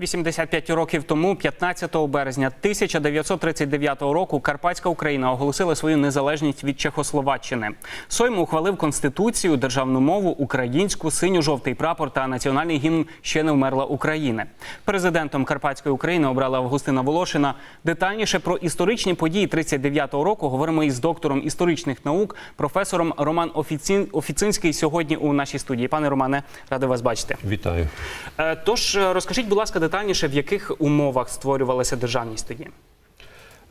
85 років тому, 15 березня 1939 року, Карпатська Україна оголосила свою незалежність від Чехословаччини. Сойм ухвалив конституцію, державну мову, українську, синьо-жовтий прапор та національний гімн ще не вмерла України. Президентом Карпатської України обрала Августина Волошина. Детальніше про історичні події 39-го року говоримо із доктором історичних наук, професором Роман Офіцин- Офіцинський сьогодні у нашій студії. Пане Романе, радий вас бачити. Вітаю. Е, Тож е, розкажіть, будь ласка, детальніше, в яких умовах створювалася державність тоді?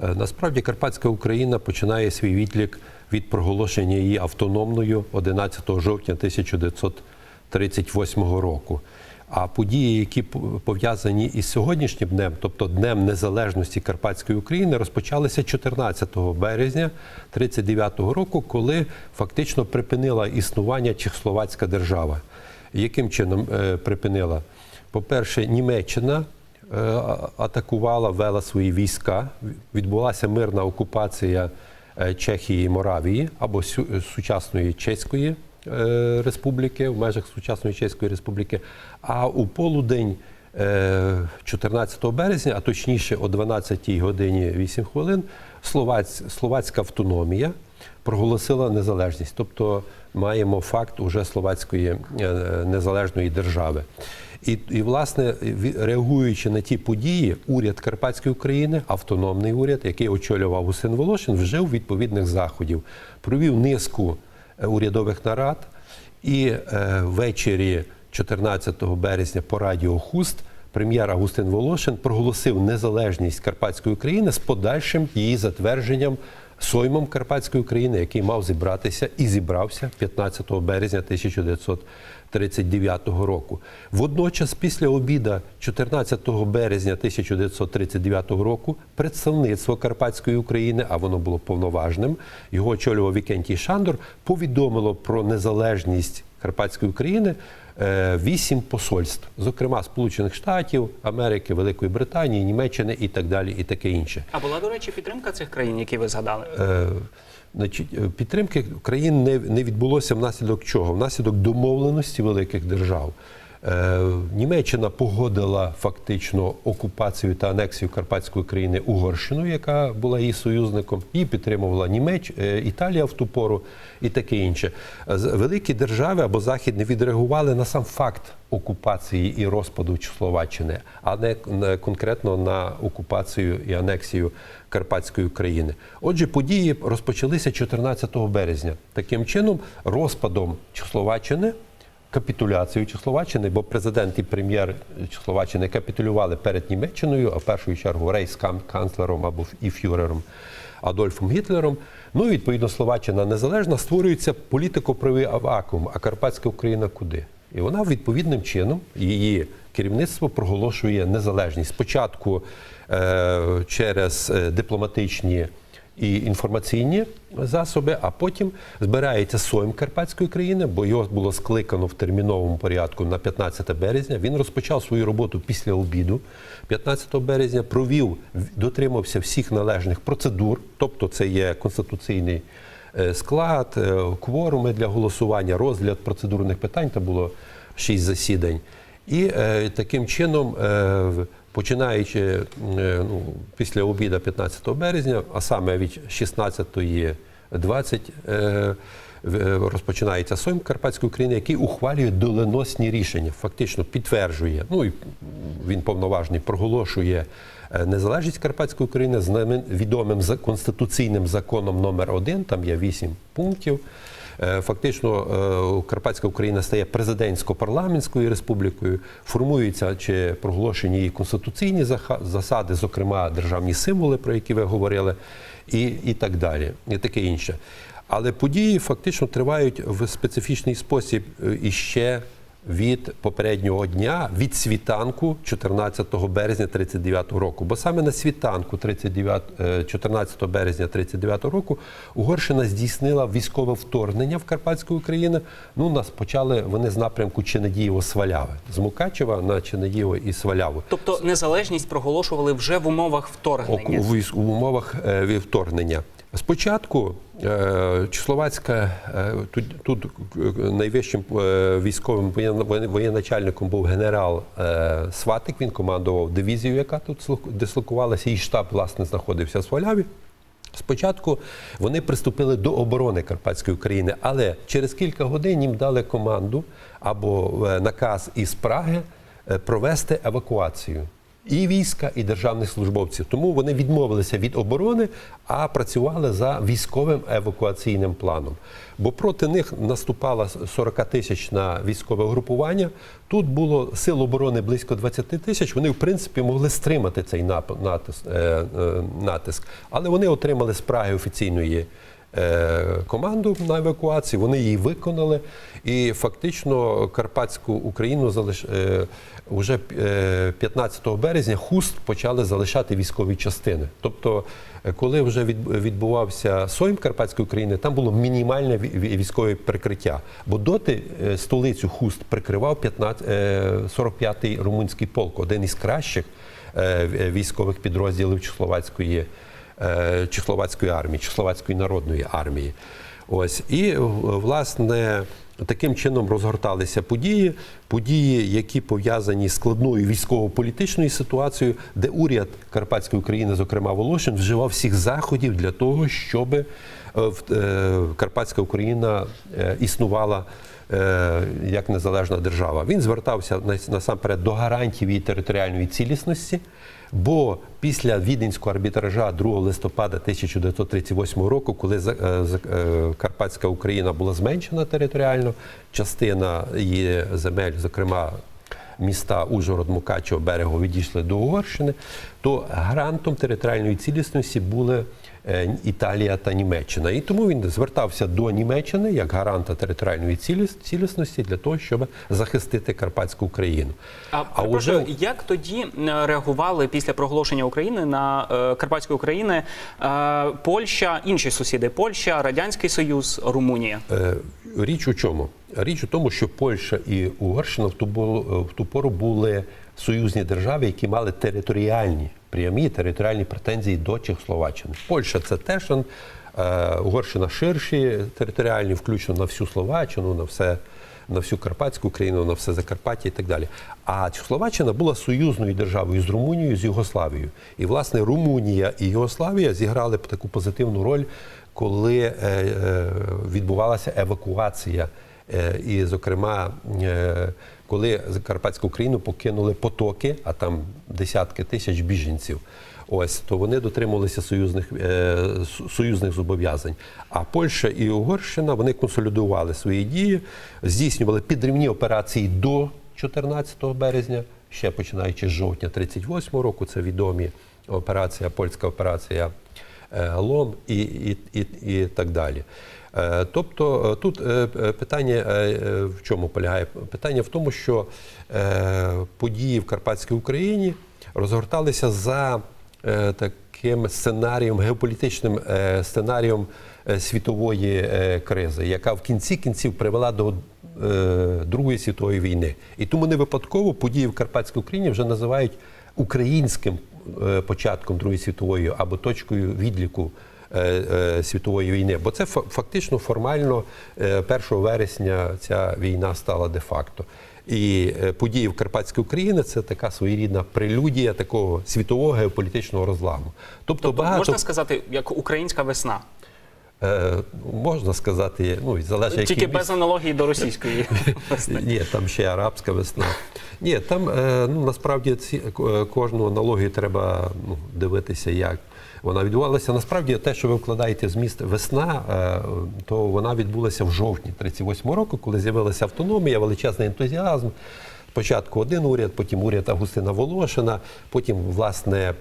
Е, Насправді Карпатська Україна починає свій відлік від проголошення її автономною 11 жовтня 1938 року. А події, які пов'язані із сьогоднішнім днем, тобто Днем Незалежності Карпатської України, розпочалися 14 березня 1939 року, коли фактично припинила існування Чехословацька держава. Яким чином е, припинила? По-перше, Німеччина е, атакувала, вела свої війська. Відбулася мирна окупація е, Чехії і Моравії або сю- сучасної Чеської е, республіки в межах сучасної Чеської республіки. А у полудень е, 14 березня, а точніше о 12 годині 8 хвилин, словацька автономія проголосила незалежність. Тобто маємо факт уже словацької е, незалежної держави. І, і власне, реагуючи на ті події, уряд Карпатської України, автономний уряд, який очолював Гусин Волошин, вжив відповідних заходів, провів низку е, урядових нарад. І е, ввечері 14 березня по радіо Хуст прем'єр Августин Волошин проголосив незалежність Карпатської України з подальшим її затвердженням соймом Карпатської України, який мав зібратися і зібрався 15 березня 1939 року. Водночас, після обіда 14 березня 1939 року, представництво Карпатської України, а воно було повноважним, його очолював Вікентій Шандор, повідомило про незалежність Карпатської України е, вісім посольств, зокрема Сполучених Штатів, Америки, Великої Британії, Німеччини і так далі, і таке інше. А була, до речі, підтримка цих країн, які ви згадали? Е, Значить, е, підтримки країн не, не відбулося внаслідок чого? Внаслідок домовленості великих держав. Е, Німеччина погодила фактично окупацію та анексію Карпатської країни Угорщину, яка була її союзником. Її підтримувала Німеч, е, Італія в ту пору і таке інше. Великі держави або Захід не відреагували на сам факт окупації і розпаду Чехословаччини, а не конкретно на окупацію і анексію Карпатської України. Отже, події розпочалися 14 березня. Таким чином, розпадом Чехословаччини, капітуляцією Чехословаччини, бо президент і прем'єр Чехословаччини капітулювали перед Німеччиною, а в першу чергу рейхсканцлером або і фюрером Адольфом Гітлером. Ну і відповідно Словаччина незалежна створюється політико-правий вакуум, а Карпатська Україна куди? І вона відповідним чином її керівництво проголошує незалежність. Спочатку е, через е, дипломатичні і інформаційні засоби, а потім збирається Сойм Карпатської країни, бо його було скликано в терміновому порядку на 15 березня. Він розпочав свою роботу після обіду 15 березня, провів, дотримався всіх належних процедур, тобто це є конституційний е, склад, е, кворуми для голосування, розгляд процедурних питань. Там було шість засідань. І е, таким чином, починаючи е, ну, після обіду 15 березня, а саме від 16.20, е, е, розпочинається Сойм Карпатської України, який ухвалює доленосні рішення, фактично підтверджує, ну і він повноважний, проголошує незалежність Карпатської України з відомим конституційним законом номер 1 там є вісім пунктів. Е, Фактично, е, Карпатська Україна стає президентсько-парламентською республікою, формуються чи проголошені її конституційні засади, зокрема державні символи, про які ви говорили, і, і так далі, і таке інше. Але події фактично тривають в специфічний спосіб е, іще від попереднього дня, від світанку 14 березня 39 року. Бо саме на світанку 39, е, 14 березня 39 року Угорщина здійснила військове вторгнення в Карпатську Україну. Ну, нас почали вони з напрямку Ченедієво сваляви з Мукачева на Ченедієво і Сваляву. Тобто незалежність проголошували вже в умовах вторгнення. у військ- у умовах е, вторгнення. Спочатку е, Чехословацька, е, тут, тут е, найвищим військовим воєн- воєн- воєначальником був генерал Сватик. Він командував дивізією, яка тут дислокувалася, і штаб власне знаходився в Сваляві. Спочатку вони приступили до оборони Карпатської України, але через кілька годин їм дали команду або наказ із Праги провести евакуацію і війська, і державних службовців. Тому вони відмовилися від оборони, а працювали за військовим евакуаційним планом. Бо проти них наступало 40 тисяч на військове групування. Тут було сил оборони близько 20 тисяч. Вони, в принципі, могли стримати цей натиск, е, е, натиск. але вони отримали з Праги офіційної. Е, Команду на евакуацію, вони її виконали, і фактично Карпатську Україну залиш... е, уже е, 15 березня хуст почали залишати військові частини. Тобто, е, коли вже відбувався сойм Карпатської України, там було мінімальне ві- ві- військове прикриття. Бо доти е, столицю хуст прикривав 15, е, 45-й румунський полк, один із кращих е, військових підрозділів Чехословацької, е, Чехословацької армії, Чехословацької народної армії. Ось і власне таким чином розгорталися події, події, які пов'язані з складною військово-політичною ситуацією, де уряд Карпатської України, зокрема Волошин, вживав всіх заходів для того, щоб е, е, Карпатська Україна е, існувала. Е, Як незалежна держава, він звертався насамперед до гарантів її територіальної цілісності. Бо після віденського арбітража 2 листопада 1938 року, коли е, е, Карпатська Україна була зменшена територіально, частина її земель, зокрема міста Ужгород, Мукачево, Берего, відійшли до Угорщини, то гарантом територіальної цілісності були Італія та Німеччина. І тому він звертався до Німеччини як гаранта територіальної ціліс- цілісності для того, щоб захистити Карпатську Україну. А, А уже- як тоді е, реагували після проголошення України на е, Карпатської України е, Польща, інші сусіди Польща, Радянський Союз, Румунія? Е, Річ у чому? Річ у тому, що Польща і Угорщина в ту, в ту пору були союзні держави, які мали територіальні, прямі територіальні претензії до Чехословаччини. Польща це теж е, Угорщина ширші територіальні, включно на всю Словаччину, на все. На всю Карпатську Україну, на все Закарпаття і так далі. А Чехословаччина була союзною державою з Румунією, з Югославією. І, власне, Румунія і Югославія зіграли таку позитивну роль, коли е, е, відбувалася евакуація. Е, і, зокрема, е, коли Карпатську Україну покинули потоки, а там десятки тисяч біженців. Ось то вони дотримувалися союзних е, союзних зобов'язань. А Польща і Угорщина вони консолідували свої дії, здійснювали підривні операції до 14 березня, ще починаючи з жовтня 38 року. Це відомі операція, польська операція Лом і, і, і, і так далі. Е, Тобто е, тут е, питання в чому полягає? Питання в тому, що події в Карпатській Україні розгорталися за таким сценарієм, геополітичним сценарієм світової кризи, яка в кінці кінців привела до Другої світової війни. І тому не випадково події в Карпатській Україні вже називають українським початком Другої світової або точкою відліку світової війни. Бо це фа- фактично формально е, 1 вересня ця війна стала де-факто. І е, події в Карпатській Україні це така своєрідна прелюдія такого світового геополітичного розламу. Тобто, багато Можна сказати, як українська весна, е, можна сказати, ну і залежить тільки який без аналогії до російської весни. ні, там ще арабська весна. Ні, там е, ну, насправді ці, е, кожну аналогію треба ну, дивитися, як вона відбувалася. Насправді, те, що ви вкладаєте зміст весна, е, то вона відбулася в жовтні 38-го року, коли з'явилася автономія, величезний ентузіазм. Спочатку один уряд, потім уряд Августина Волошина, потім власне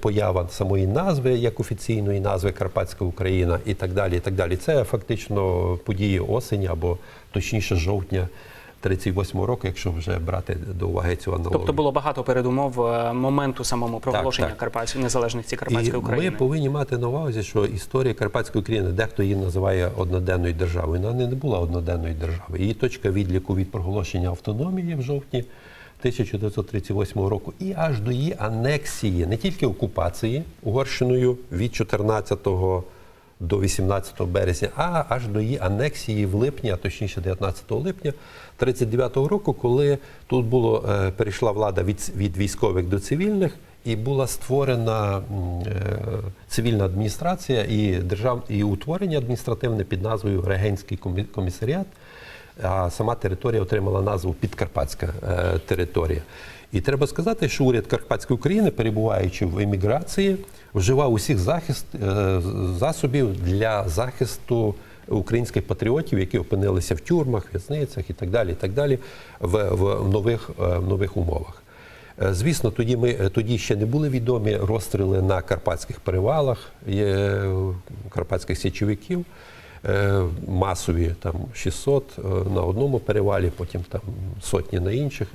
поява самої назви як офіційної назви Карпатська Україна і так далі. І так далі. Це фактично події осені або точніше жовтня 38 року, якщо вже брати до уваги цю аналогію. Тобто було багато передумов е, моменту самому проголошення так. Карпатської незалежності Карпатської І України. ми повинні мати на увазі, що історія Карпатської України, дехто її називає одноденною державою. Вона не була одноденною державою. Її точка відліку від проголошення автономії в жовтні 1938 року і аж до її анексії, не тільки окупації Угорщиною від 14 до 18 березня, а аж до її анексії в липні, а точніше 19 липня 39 року, коли тут було е, перейшла влада від, від військових до цивільних. І була створена е, цивільна адміністрація і держав і утворення адміністративне під назвою Регенський комісаріат. А сама територія отримала назву Підкарпатська е, територія. І треба сказати, що уряд Карпатської України, перебуваючи в еміграції, вживав усіх захист е, засобів для захисту українських патріотів, які опинилися в тюрмах, в'язницях і так далі, і так далі, в, в нових, е, в нових умовах. Е, Звісно, тоді ми тоді ще не були відомі розстріли на карпатських перевалах карпатських січовиків. Масові там 600 е, на одному перевалі, потім там сотні на інших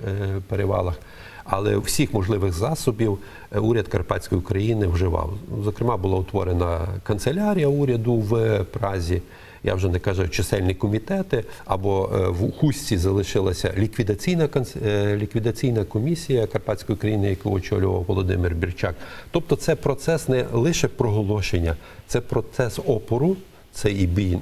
перевалах. Але всіх можливих засобів е, уряд Карпатської України вживав. Зокрема, була утворена канцелярія уряду в Празі. Я вже не кажу чисельні комітети, або е, в Хустці залишилася ліквідаційна е, ліквідаційна комісія Карпатської країни, яку очолював Володимир Бірчак. Тобто, це процес не лише проголошення, це процес опору, це і бій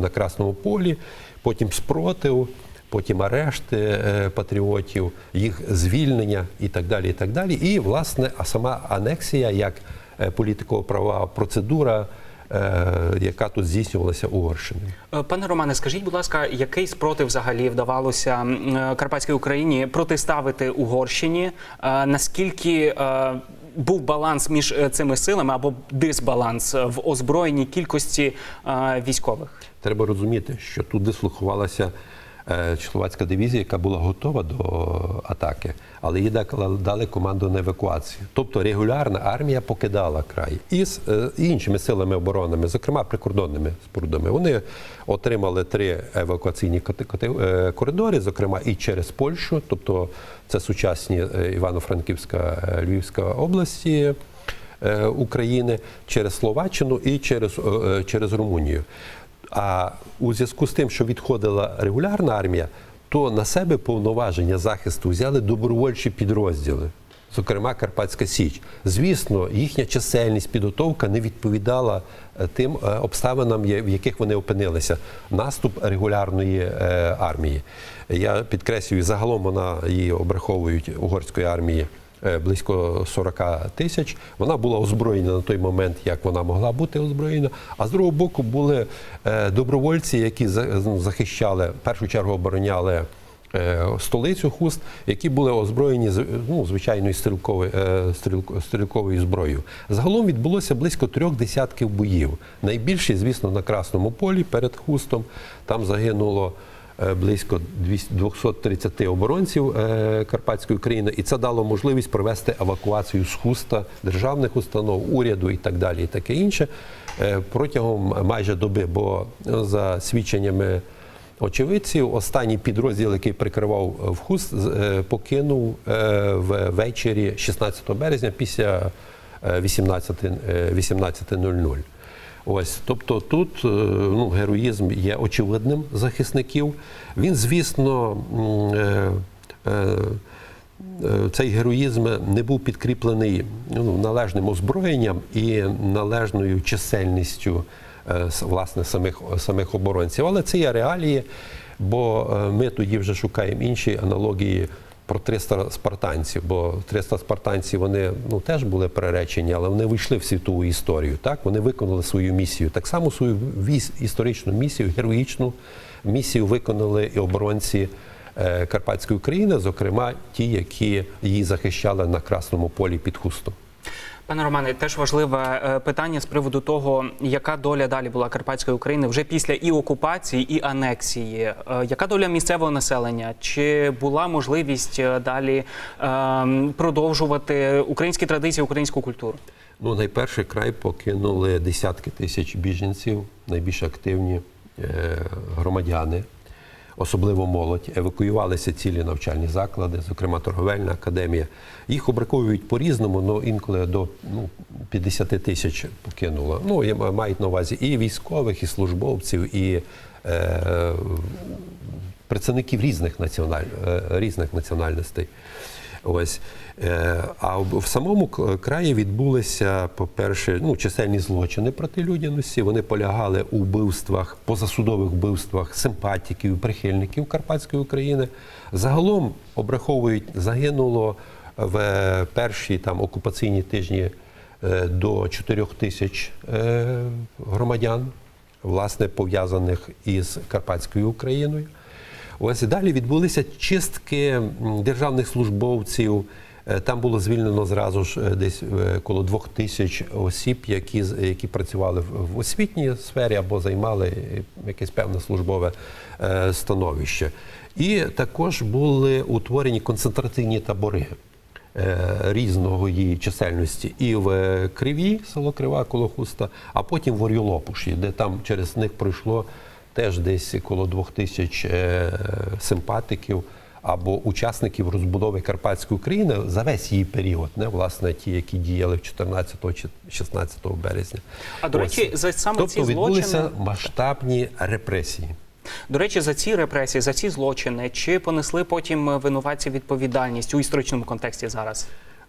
на Красному полі, потім спротив. Потім арешти е, патріотів, їх звільнення і так далі. І так далі. І власне, а сама анексія як е, політико-права процедура, е, яка тут здійснювалася Угорщиною. Е, Пане Романе, скажіть, будь ласка, який спротив взагалі вдавалося Карпатській Україні протиставити Угорщині? Наскільки був баланс між цими силами або дисбаланс в озброєній кількості військових? Треба розуміти, що тут дислокувалася е, Чехословацька дивізія, яка була готова до атаки, але їй дали- команду на евакуацію. Тобто регулярна армія покидала край із е, іншими силами оборонами, зокрема прикордонними спорудами. Вони отримали три евакуаційні е, коридори, зокрема і через Польщу, тобто це сучасні е, Івано-Франківська, е, Львівська області. е, України через Словаччину і через, е, через Румунію. А у зв'язку з тим, що відходила регулярна армія, то на себе повноваження захисту взяли добровольчі підрозділи, зокрема Карпатська Січ. Звісно, їхня чисельність, підготовка не відповідала е, тим е, обставинам, в яких вони опинилися. Наступ регулярної е, армії. Я підкреслюю, загалом вона її обраховують угорської армії близько 40 тисяч. Вона була озброєна на той момент, як вона могла бути озброєна. А з другого боку були е, добровольці, які ну, захищали, в першу чергу обороняли. е, Столицю хуст, які були озброєні ну, звичайною стрілковою, е, стрілко- стрілковою зброєю. Загалом відбулося близько трьох десятків боїв. Найбільші, звісно, на Красному полі перед хустом. Там загинуло е, близько 200 230 оборонців е, Карпатської країни, і це дало можливість провести евакуацію з хуста державних установ, уряду і так далі, і таке інше е, протягом майже доби. Бо е, за свідченнями очевидців, останній підрозділ, який прикривав е, в хуст, е, покинув е, ввечері 16 березня після е, 18 е, 18.00. Ось, тобто тут е, ну, героїзм є очевидним захисників. Він, звісно, е, е, цей героїзм не був підкріплений ну, належним озброєнням і належною чисельністю власне самих, самих оборонців. Але це є реалії, бо ми тоді вже шукаємо інші аналогії про 300 спартанців, бо 300 спартанців вони ну теж були приречені, але вони вийшли в світову історію. Так вони виконали свою місію. Так само свою історичну місію, героїчну місію виконали і оборонці е, Карпатської України, зокрема ті, які її захищали на Красному полі під хустом. Пане Романе, теж важливе е, питання з приводу того, яка доля далі була Карпатської України вже після і окупації, і анексії. Е, Яка доля місцевого населення? Чи була можливість е, далі продовжувати українські традиції, українську культуру? Ну, найперше край покинули десятки тисяч біженців, найбільш активні громадяни, особливо молодь. Евакуювалися цілі навчальні заклади, зокрема торговельна академія. Їх обраковують по-різному, але інколи до ну, 50 тисяч покинуло. Ну, мають на увазі і військових, і службовців, і е, представників різних, національ... е, різних національностей. Ось. Е, А в самому краї відбулися, по-перше, ну, чисельні злочини проти людяності. Вони полягали у вбивствах, позасудових вбивствах симпатиків, прихильників Карпатської України. Загалом обраховують, загинуло в перші там окупаційні тижні е, до 4 тисяч е, громадян, власне, пов'язаних із Карпатською Україною. Ось і далі відбулися чистки державних службовців. Е, Там було звільнено зразу ж е, десь е, коло двох тисяч осіб, які, які працювали в освітній сфері або займали якесь певне службове становище. І також були утворені концентраційні табори різного її чисельності і в Криві, село Крива коло Хуста, а потім в Орюлопуші, де там через них пройшло теж десь коло двох тисяч е, симпатиків або учасників розбудови Карпатської України за весь її період, не власне ті, які діяли в 14 чи 16 березня. А, до речі, Ось. за саме тобто ці відбулися злочини- масштабні репресії. До речі, за ці репресії, за ці злочини, чи понесли потім винуватці відповідальність у історичному контексті зараз?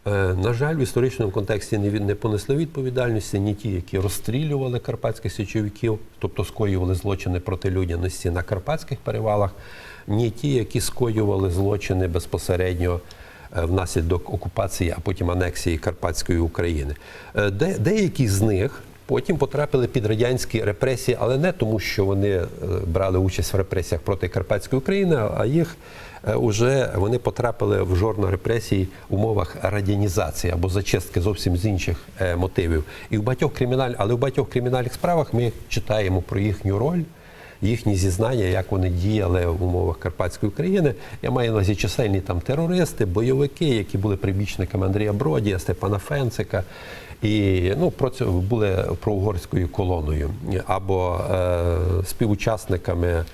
Е, На жаль, в історичному контексті не, понесли відповідальності ні ті, які розстрілювали карпатських січовиків, тобто скоювали злочини проти людяності на карпатських перевалах, ні ті, які скоювали злочини безпосередньо е, внаслідок окупації, а потім анексії Карпатської України. Е, Де, деякі з них потім потрапили під радянські репресії, але не тому, що вони е, брали участь в репресіях проти Карпатської України, а їх вже уже вони потрапили в жорно репресії в умовах радянізації або зачистки зовсім з інших е, мотивів. І в багатьох криміналь, але в багатьох кримінальних справах ми читаємо про їхню роль. Їхні зізнання, як вони діяли в умовах Карпатської України. Я маю на увазі чисельні там терористи, бойовики, які були прибічниками Андрія Бродія, Степана Фенцика. І ну, про це були проугорською колоною або е, співучасниками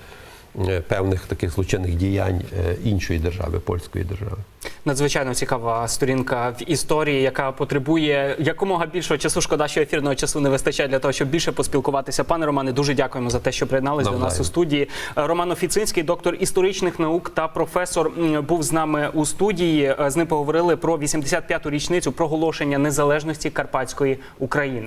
е, певних таких злочинних діянь е, іншої держави, польської держави. Надзвичайно цікава сторінка в історії, яка потребує якомога більшого часу. Шкода, що ефірного часу не вистачає для того, щоб більше поспілкуватися. Пане Романе, дуже дякуємо за те, що приєднались до нас у студії. Роман Офіцинський, доктор історичних наук та професор, був з нами у студії. Е, З ним поговорили про 85-ту річницю проголошення незалежності Карпатської України.